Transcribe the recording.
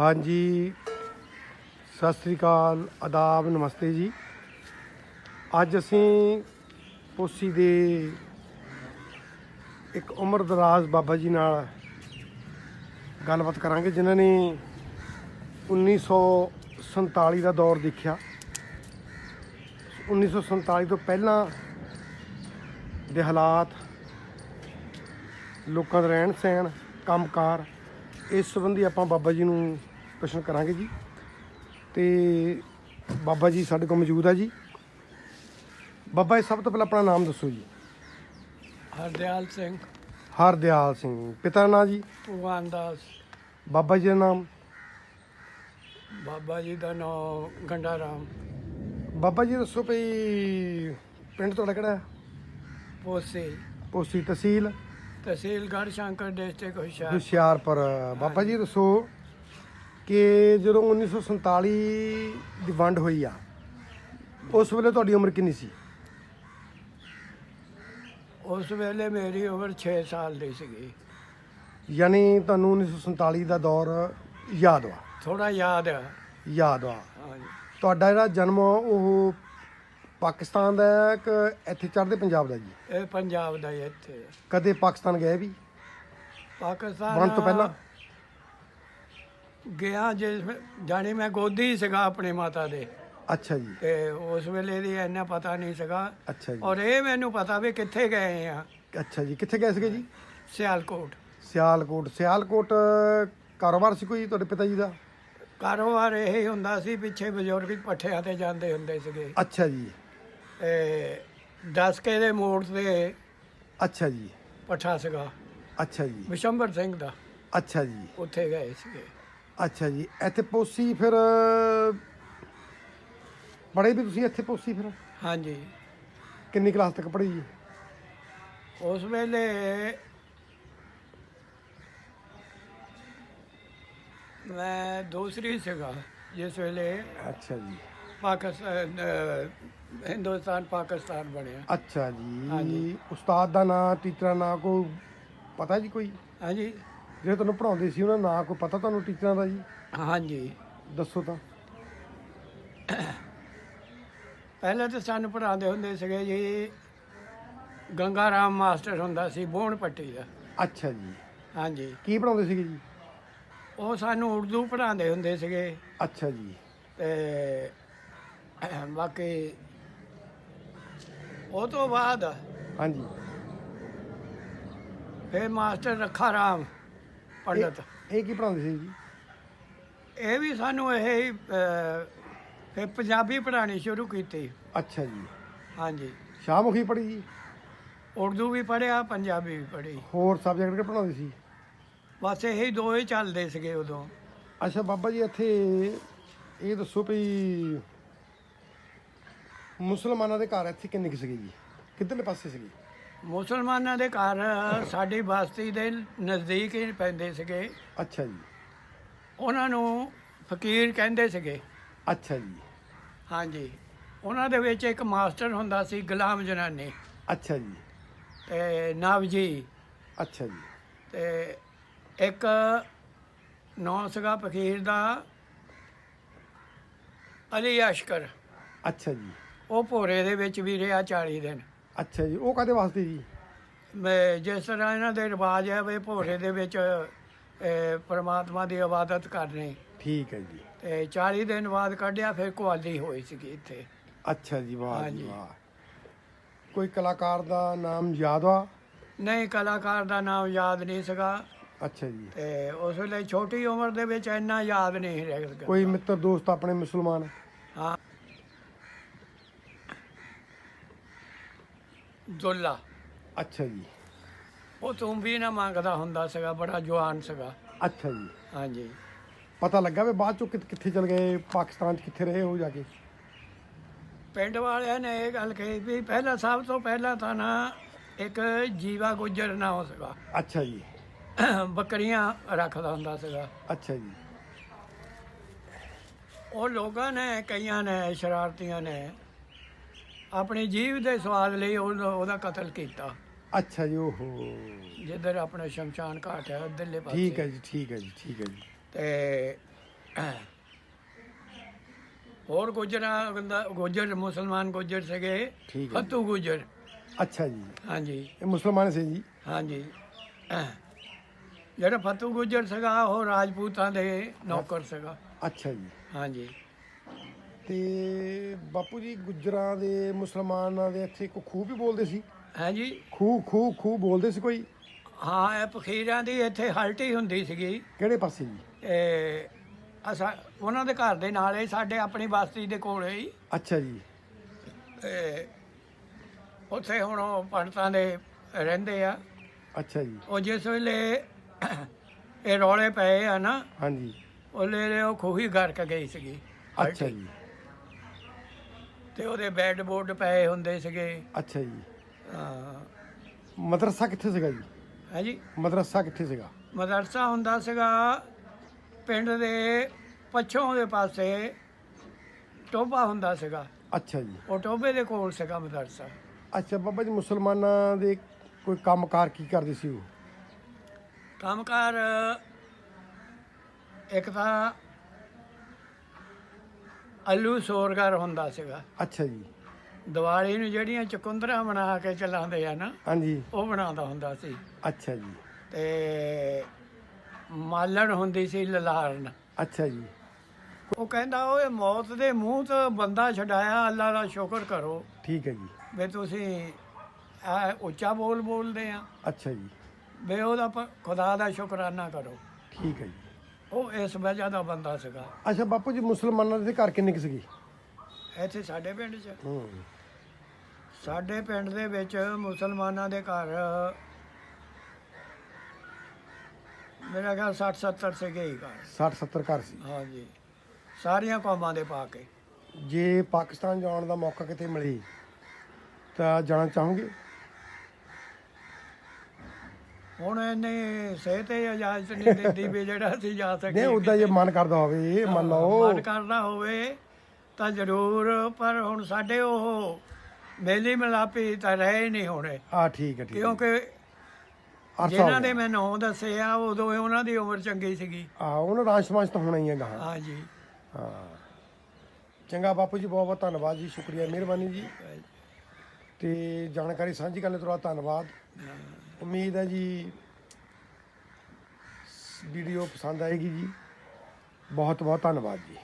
ਹਾਂਜੀ। ਸਤਿ ਸ੍ਰੀ ਅਕਾਲ, ਆਦਾਬ, ਨਮਸਤੇ ਜੀ। ਅੱਜ ਅਸੀਂ ਪੋਸੀ ਦੇ ਇੱਕ ਉਮਰ ਦਰਾਜ਼ ਬਾਬਾ ਜੀ ਨਾਲ ਗੱਲਬਾਤ ਕਰਾਂਗੇ, ਜਿਨ੍ਹਾਂ ਨੇ 1947 ਦਾ ਦੌਰ ਦੇਖਿਆ। 1947 ਤੋਂ ਪਹਿਲਾਂ ਦੇ ਹਾਲਾਤ, ਲੋਕਾਂ ਦਾ ਰਹਿਣ ਸਹਿਣ ਕੰਮਕਾਰ ਇਸ ਸੰਬੰਧੀ ਆਪਾਂ ਬਾਬਾ ਜੀ ਨੂੰ ਪ੍ਰਸ਼ਨ ਕਰਾਂਗੇ ਜੀ। ਤੇ ਬਾਬਾ ਜੀ ਸਾਡੇ ਕੋਲ ਮੌਜੂਦ ਆ ਜੀ। ਬਾਬਾ ਜੀ ਸਭ ਤੋਂ ਪਹਿਲਾਂ ਆਪਣਾ ਨਾਮ ਦੱਸੋ ਜੀ। ਹਰਦਿਆਲ ਸਿੰਘ। ਹਰਦਿਆਲ ਸਿੰਘ। ਪਿਤਾ ਦਾ ਨਾਂ ਜੀ? ਭਗਵਾਨ ਦਾਸ। ਬਾਬਾ ਜੀ ਦਾ ਨਾਮ? ਬਾਬਾ ਜੀ ਦਾ ਨਾਮ ਗੰਡਾ ਰਾਮ। ਬਾਬਾ ਜੀ ਦੱਸੋ ਭਈ ਪਿੰਡ ਤੁਹਾਡਾ ਕਿਹੜਾ ਹੈ? ਪੋਸੇ। ਪੋਸੀ ਤਹਿਸੀਲ? ਤਹਿਸੀਲ ਗੜ੍ਹ ਸ਼ੰਕਰ ਡਿਸਟ੍ਰਿਕਟ ਹੁਸ਼ਿਆਰ ਹੁਸ਼ਿਆਰਪੁਰ। ਬਾਬਾ ਜੀ ਦੱਸੋ ਕਿ ਜਦੋਂ 1947 ਦੀ ਵੰਡ ਹੋਈ ਆ ਉਸ ਵੇਲੇ ਤੁਹਾਡੀ ਉਮਰ ਕਿੰਨੀ ਸੀ? ਉਸ ਵੇਲੇ ਮੇਰੀ ਉਮਰ 6 ਸਾਲ ਦੀ ਸੀਗੀ। ਯਾਨੀ ਤੁਹਾਨੂੰ 1947 ਦਾ ਦੌਰ ਯਾਦ ਵਾ ਥੋੜਾ ਯਾਦ ਆ। ਯਾਦ ਹਾਂਜੀ। ਤੁਹਾਡਾ ਜਿਹੜਾ ਜਨਮ ਆ ਉਹ ਪਾਕਿਸਤਾਨ ਦਾ ਹੈ ਕਿ ਇੱਥੇ ਚੜ੍ਹਦੇ ਪੰਜਾਬ ਦਾ ਜੀ। ਇਹ ਪੰਜਾਬ ਦਾ ਹੀ ਇੱਥੇ। ਕਦੇ ਪਾਕਿਸਤਾਨ ਗਏ ਵੀ? ਪਾਕਿਸਤਾਨ ਵੰਡ ਤੋਂ ਪਹਿਲਾਂ? ਗਿਆ ਜਿਸ ਜਾਣੀ ਮੈਂ ਗੋਦੀ ਸੀਗਾ ਆਪਣੀ ਮਾਤਾ ਦੇ। ਅੱਛਾ ਜੀ। ਤੇ ਉਸ ਵੇਲੇ ਦੀ ਇੰਨਾ ਪਤਾ ਨਹੀਂ ਸੀਗਾ। ਅੱਛਾ ਜੀ। ਔਰ ਇਹ ਮੈਨੂੰ ਪਤਾ ਵੀ ਕਿੱਥੇ ਗਏ ਆ। ਅੱਛਾ ਜੀ ਕਿੱਥੇ ਗਏ ਸੀਗੇ ਜੀ? ਸਿਆਲਕੋਟ। ਸਿਆਲਕੋਟ। ਸਿਆਲਕੋਟ ਕਾਰੋਬਾਰ ਸੀ ਕੋਈ ਤੁਹਾਡੇ ਪਿਤਾ ਜੀ ਦਾ? ਕਾਰੋਬਾਰ ਇਹ ਹੀ ਹੁੰਦਾ ਸੀ ਪਿੱਛੇ ਬਜ਼ੁਰਗ ਪੱਠਿਆਂ ਤੇ ਜਾਂਦੇ ਹੁੰਦੇ ਸੀਗੇ। ਅੱਛਾ ਜੀ। ਦਸਕੇ ਦੇ ਮੋੜ ਤੇ ਅੱਛਾ ਜੀ। ਪੱਠਾ ਸੀਗਾ। ਅੱਛਾ ਜੀ। ਵਿਸ਼ੰਬਰ ਸਿੰਘ ਦਾ। ਅੱਛਾ ਜੀ। ਉੱਥੇ ਗਏ ਸੀਗੇ। ਅੱਛਾ ਜੀ। ਇੱਥੇ ਪੋਸੀ ਫਿਰ ਪੜ੍ਹੇ ਵੀ ਤੁਸੀਂ ਇੱਥੇ ਪੋਸੀ ਫਿਰ? ਹਾਂਜੀ। ਕਿੰਨੀ ਕਲਾਸ ਤੱਕ ਪੜ੍ਹੇ ਜੀ? ਉਸ ਵੇਲੇ ਮੈਂ ਦੂਸਰੀ ਸੀਗਾ ਜਿਸ ਵੇਲੇ ਅੱਛਾ ਜੀ। ਪਾਕਿਸਤਾਨ ਅਹ, ਹਿੰਦੁਸਤਾਨ ਪਾਕਿਸਤਾਨ ਬਣਿਆ। ਅੱਛਾ ਜੀ। ਹਾਂਜੀ। ਉਸਤਾਦ ਦਾ ਨਾਂ ਟੀਚਰਾਂ ਦਾ ਨਾਂ ਕੋਈ ਪਤਾ ਜੀ ਕੋਈ? ਹਾਂਜੀ। ਜਿਹੜੇ ਤੁਹਾਨੂੰ ਪੜਾਉਂਦੇ ਸੀ ਉਹਨਾਂ ਦਾ ਨਾਂ ਕੋਈ ਪਤਾ ਤੁਹਾਨੂੰ ਟੀਚਰਾਂ ਦਾ ਜੀ? ਹਾਂਜੀ। ਦੱਸੋ ਤਾਂ। ਪਹਿਲਾਂ ਤਾਂ ਸਾਨੂੰ ਪੜ੍ਹਾਉਂਦੇ ਹੁੰਦੇ ਸੀਗੇ ਜੀ ਗੰਗਾ ਰਾਮ ਮਾਸਟਰ ਹੁੰਦਾ ਸੀ ਬੋਣ ਪੱਟੀ ਦਾ। ਅੱਛਾ ਜੀ। ਹਾਂਜੀ। ਕੀ ਪੜਾਉਂਦੇ ਸੀਗੇ ਜੀ? ਉਹ ਸਾਨੂੰ ਉਰਦੂ ਪੜ੍ਹਾਉਂਦੇ ਹੁੰਦੇ ਸੀਗੇ। ਅੱਛਾ ਜੀ। ਤੇ ਬਾਕੀ ਉਹ ਤੋਂ ਬਾਅਦ ਹਾਂਜੀ। ਫਿਰ ਮਾਸਟਰ ਰੱਖਾ ਰਾਮ ਪੰਡਤ। ਇਹ- ਕੀ ਪੜਾਉਂਦੇ ਸੀ ਜੀ? ਇਹ ਵੀ ਸਾਨੂੰ ਇਹ ਹੀ, ਅਹ, ਫਿਰ ਪੰਜਾਬੀ ਪੜ੍ਹਾਉਣੀ ਸ਼ੁਰੂ ਕੀਤੀ। ਅੱਛਾ ਜੀ। ਹਾਂਜੀ। ਸ਼ਾਹਮੁਖੀ ਪੜ੍ਹੀ ਜੀ? ਉਰਦੂ ਵੀ ਪੜ੍ਹਿਆ ਪੰਜਾਬੀ ਵੀ ਪੜ੍ਹੀ। ਹੋਰ ਸਬਜੈਕਟ ਕਿਹੜੇ ਪੜਾਉਂਦੇ ਸੀ? ਬਸ ਇਹੀ ਦੋ ਹੀ ਚੱਲਦੇ ਸੀਗੇ ਉਦੋਂ। ਅੱਛਾ ਬਾਬਾ ਜੀ ਇੱਥੇ ਇਹ ਦੱਸੋ ਵੀ ਮੁਸਲਮਾਨਾਂ ਦੇ ਘਰ ਇੱਥੇ ਕਿੰਨੇ ਕੁ ਸੀਗੇ ਜੀ? ਕਿੱਧਰਲੇ ਪਾਸੇ ਸੀਗੇ? ਮੁਸਲਮਾਨਾਂ ਦੇ ਘਰ ਸਾਡੀ ਬਸਤੀ ਦੇ ਨਜ਼ਦੀਕ ਹੀ ਪੈਂਦੇ ਸੀਗੇ। ਅੱਛਾ ਜੀ। ਉਹਨਾਂ ਨੂੰ ਫਕੀਰ ਕਹਿੰਦੇ ਸੀਗੇ। ਅੱਛਾ ਜੀ। ਹਾਂਜੀ। ਉਹਨਾਂ ਦੇ ਵਿੱਚ ਇੱਕ ਮਾਸਟਰ ਹੁੰਦਾ ਸੀ ਗੁਲਾਮ ਜਨਾਨੀ। ਅੱਛਾ ਜੀ। ਤੇ ਨਵਜੀ ਅੱਛਾ ਜੀ। ਤੇ ਇੱਕ ਨੌ ਸੀਗਾ ਫਕੀਰ ਦਾ ਅਲੀ ਅਸ਼ਕਰ। ਅੱਛਾ ਜੀ। ਉਹ ਭੋਰੇ ਦੇ ਵਿੱਚ ਵੀ ਰਿਹਾ 40 ਦਿਨ। ਅੱਛਾ ਜੀ ਉਹ ਕਾਦੇ ਵਾਸਤੇ ਜੀ? ਮੈਂ ਜਿਸ ਤਰ੍ਹਾਂ ਇਹਨਾਂ ਦੇ ਰਿਵਾਜ ਹੈ ਵੀ ਭੋਰੇ ਦੇ ਵਿੱਚ ਪ੍ਰਮਾਤਮਾ ਦੀ ਇਬਾਦਤ ਕਰਨੀ। ਠੀਕ ਹੈ ਜੀ। ਤੇ 40 ਦਿਨ ਬਾਅਦ ਕੱਢਿਆ ਫਿਰ ਕੁਆਲੀ ਹੋਈ ਸੀਗੀ ਇੱਥੇ। ਅੱਛਾ ਜੀ ਵਾਹ ਜੀ। ਵਾਹ। ਕੋਈ ਕਲਾਕਾਰ ਦਾ ਨਾਮ ਯਾਦ ਆ? ਨਹੀਂ ਕਲਾਕਾਰ ਦਾ ਨਾਮ ਯਾਦ ਨਹੀਂ ਸੀਗਾ। ਅੱਛਾ ਜੀ। ਤੇ ਉਸ ਵੇਲੇ ਛੋਟੀ ਉਮਰ ਦੇ ਵਿੱਚ ਇੰਨਾ ਯਾਦ ਨਹੀਂ ਰਹਿ ਕੋਈ ਮਿੱਤਰ ਦੋਸਤ ਆਪਣੇ ਮੁਸਲਮਾਨ? ਦੁੱਲਾ। ਅੱਛਾ ਜੀ। ਉਹ ਤੂੰ ਵੀ ਨਾ ਮੰਗਦਾ ਹੁੰਦਾ ਸੀਗਾ ਬੜਾ ਜਵਾਨ ਸੀਗਾ। ਅੱਛਾ ਜੀ। ਹਾਂਜੀ। ਪਤਾ ਲੱਗਾ ਵੀ ਬਾਅਦ ਚੋਂ ਕਿੱਥੇ ਚਲ ਗਏ ਪਾਕਿਸਤਾਨ ਚ ਕਿੱਥੇ ਰਹੇ ਹੋ ਜਾ ਕੇ? ਪਿੰਡ ਵਾਲਿਆਂ ਨੇ ਇਹ ਗੱਲ ਕਹੀ ਵੀ ਪਹਿਲਾਂ ਸਭ ਤੋਂ ਪਹਿਲਾਂ ਤਾਂ ਨਾ ਇੱਕ ਜੀਵਾ ਗੁੱਜਰ ਨਾਮ ਸੀਗਾ। ਅੱਛਾ ਜੀ। ਬੱਕਰੀਆਂ ਰੱਖਦਾ ਹੁੰਦਾ ਸੀਗਾ। ਅੱਛਾ ਜੀ। ਉਹ ਲੋਕਾਂ ਨੇ ਕਈਆਂ ਨੇ ਸ਼ਰਾਰਤੀਆਂ ਨੇ ਆਪਣੀ ਜੀਵ ਦੇ ਸਵਾਦ ਲਈ ਉਹ- ਉਹਦਾ ਕਤਲ ਕੀਤਾ। ਅੱਛਾ ਜੀ ਓਹੋ। ਜਿੱਧਰ ਆਪਣਾ ਸ਼ਮਸ਼ਾਨ ਘਾਟ ਹੈ ਉਧਰਲੇ ਪਾਸੇ। ਠੀਕ ਹੈ ਜੀ ਠੀਕ ਹੈ ਜੀ ਠੀਕ ਹੈ ਜੀ। ਤੇ ਹੋਰ ਗੁੱਜਰਾਂ ਦਾ ਗੁੱਜਰ ਮੁਸਲਮਾਨ ਗੁੱਜਰ ਸੀਗੇ ਠੀਕ ਹੈ ਜੀ। ਫੱਤੂ ਗੁੱਜਰ। ਅੱਛਾ ਜੀ। ਹਾਂਜੀ। ਇਹ ਮੁਸਲਮਾਨ ਸੀ ਜੀ? ਹਾਂਜੀ। ਜਿਹੜਾ ਫੱਤੂ ਗੁੱਜਰ ਸੀਗਾ ਉਹ ਰਾਜਪੂਤਾਂ ਦੇ ਨੌਕਰ ਸੀਗਾ। ਅੱਛਾ ਜੀ। ਹਾਂਜੀ। ਤੇ ਬਾਪੂ ਜੀ ਗੁੱਜਰਾਂ ਦੇ ਮੁਸਲਮਾਨਾਂ ਦੇ ਇੱਥੇ ਕੋਈ ਖੂਹ ਵੀ ਬੋਲਦੇ ਸੀ। ਹਾਂਜੀ ਖੂਹ ਖੂਹ ਖੂਹ ਬੋਲਦੇ ਸੀ ਕੋਈ? ਹਾਂ ਇਹ ਫਕੀਰਾਂ ਦੀ ਇੱਥੇ ਹਲਟੀ ਹੁੰਦੀ ਸੀਗੀ। ਕਿਹੜੇ ਪਾਸੇ ਜੀ? ਇਹ ਅਸਾਂ ਉਹਨਾਂ ਦੇ ਘਰ ਦੇ ਨਾਲ ਹੀ ਸਾਡੇ ਆਪਣੀ ਬਸਤੀ ਦੇ ਕੋਲੇ ਹੀ। ਅੱਛਾ ਜੀ। ਤੇ ਉੱਥੇ ਹੁਣ ਉਹ ਪੰਡਤਾਂ ਦੇ ਰਹਿੰਦੇ ਆ। ਅੱਛਾ ਜੀ। ਉਹ ਜਿਸ ਵੇਲੇ ਇਹ ਰੌਲੇ ਪਏ ਆ ਨਾ ਹਾਂਜੀ। ਉਹਲੇ ਉਹ ਖੂਹੀ ਗਰਕ ਗਈ ਸੀਗੀ। ਅੱਛਾ ਜੀ। ਤੇ ਉਹਦੇ ਬੈੱਡ ਬੋਰਡ ਪਏ ਹੁੰਦੇ ਸੀਗੇ। ਅੱਛਾ ਜੀ। ਹਾਂ। ਮਦਰਸਾ ਕਿੱਥੇ ਸੀਗਾ ਜੀ? ਹੈ ਜੀ? ਮਦਰਸਾ ਕਿੱਥੇ ਸੀਗਾ? ਮਦਰਸਾ ਹੁੰਦਾ ਸੀਗਾ ਪਿੰਡ ਦੇ ਪੱਛੋਂ ਦੇ ਪਾਸੇ ਟੋਬਾ ਹੁੰਦਾ ਸੀਗਾ। ਅੱਛਾ ਜੀ। ਉਹ ਟੋਬੇ ਦੇ ਕੋਲ ਸੀਗਾ ਮਦਰਸਾ। ਅੱਛਾ ਬਾਬਾ ਜੀ ਮੁਸਲਮਾਨਾਂ ਦੇ ਕੋਈ ਕੰਮਕਾਰ ਕੀ ਕਰਦੇ ਸੀ ਉਹ? ਕੰਮਕਾਰ ਇੱਕ ਤਾਂ ਆਲੂ ਸੋਰਗਰ ਹੁੰਦਾ ਸੀਗਾ। ਅੱਛਾ ਜੀ। ਦੀਵਾਲੀ ਨੂੰ ਜਿਹੜੀਆਂ ਚਕੁੰਦਰਾ ਬਣਾ ਕੇ ਚਲਾਉਂਦੇ ਆ ਨਾ ਹਾਂਜੀ। ਉਹ ਬਣਾਉਂਦਾ ਹੁੰਦਾ ਸੀ। ਅੱਛਾ ਜੀ। ਤੇ ਮਾਲਣ ਹੁੰਦੀ ਸੀ ਲਲਾਰਨ। ਅੱਛਾ ਜੀ। ਉਹ ਕਹਿੰਦਾ ਓਏ ਮੌਤ ਦੇ ਮੂੰਹ ਤੋਂ ਬੰਦਾ ਛਡਾਇਆ ਅੱਲਾ ਦਾ ਸ਼ੁਕਰ ਕਰੋ। ਠੀਕ ਹੈ ਜੀ। ਵੀ ਤੁਸੀਂ ਆ ਉੱਚਾ ਬੋਲ ਬੋਲਦੇ ਆ। ਅੱਛਾ ਜੀ। ਵੀ ਉਹਦਾ ਪ- ਖੁਦਾ ਦਾ ਸ਼ੁਕਰਾਨਾ ਕਰੋ। ਠੀਕ ਹੈ ਜੀ। ਉਹ ਇਸ ਵਜ੍ਹਾ ਦਾ ਬੰਦਾ ਸੀਗਾ। ਅੱਛਾ ਬਾਪੂ ਜੀ ਮੁਸਲਮਾਨਾਂ ਦੇ ਘਰ ਕਿੰਨੇ ਕੁ ਸੀਗੇ? ਇੱਥੇ ਸਾਡੇ ਪਿੰਡ 'ਚ। ਹੂੰ। ਸਾਡੇ ਪਿੰਡ ਦੇ ਵਿੱਚ ਮੁਸਲਮਾਨਾਂ ਦੇ ਘਰ ਮੇਰਾ ਖਿਆਲ 60 70 ਸੀਗੇ ਹੀ ਘਰ। 60 70 ਘਰ ਸੀ। ਹਾਂਜੀ। ਸਾਰੀਆਂ ਕੌਮਾਂ ਦੇ ਪਾ ਕੇ। ਜੇ ਪਾਕਿਸਤਾਨ ਜਾਣ ਦਾ ਮੌਕਾ ਕਿਤੇ ਮਿਲੇ ਤਾਂ ਜਾਣਾ ਚਾਹੋਗੇ? ਹੁਣ ਇਹਨੇ ਸਿਹਤ ਹੀ ਇਜਾਜ਼ਤ ਨਹੀਂ ਦਿੰਦੀ ਵੀ ਜਿਹੜਾ ਅਸੀਂ ਜਾ ਨਹੀਂ ਸਕੀਏ ਉਦਾਂ ਜੇ ਮਨ ਕਰਦਾ ਹੋਵੇ ਮੰਨ ਲਓ। ਮਨ ਕਰਦਾ ਹੋਵੇ ਤਾਂ ਜ਼ਰੂਰ ਪਰ ਹੁਣ ਸਾਡੇ ਉਹ ਮੇਲੀ ਮਲਾਪੀ ਤਾਂ ਰਹੇ ਨਹੀਂ ਹੋਣੇ। ਆ ਠੀਕ ਹੈ ਠੀਕ ਹੈ। ਕਿਉਂਕਿ ਹੋ ਜਿਨ੍ਹਾਂ ਦੇ। ਮੈਂ ਨਾਂ ਦੱਸੇ ਆ ਉਦੋਂ ਉਹਨਾਂ ਦੀ ਉਮਰ ਚੰਗੀ ਸੀਗੀ। ਆ ਉਹਨਾਂ ਰਾਜਸਮਾਜ ਤਾਂ ਹੋਣਾ ਹੀ ਹੈਗਾ। ਹਾਂਜੀ ਹਾਂ। ਚੰਗਾ ਬਾਪੂ ਜੀ ਬਹੁਤ ਬਹੁਤ ਧੰਨਵਾਦ ਜੀ ਸ਼ੁਕਰੀਆ ਮਿਹਰਬਾਨੀ ਜੀ। ਤੇ ਜਾਣਕਾਰੀ ਸਾਂਝੀ ਕਰਨ ਲਈ ਤੁਹਾਡਾ ਧੰਨਵਾਦ। ਉਮੀਦ ਹੈ ਜੀ ਵੀਡੀਓ ਪਸੰਦ ਆਏਗੀ ਜੀ। ਬਹੁਤ ਬਹੁਤ ਧੰਨਵਾਦ ਜੀ।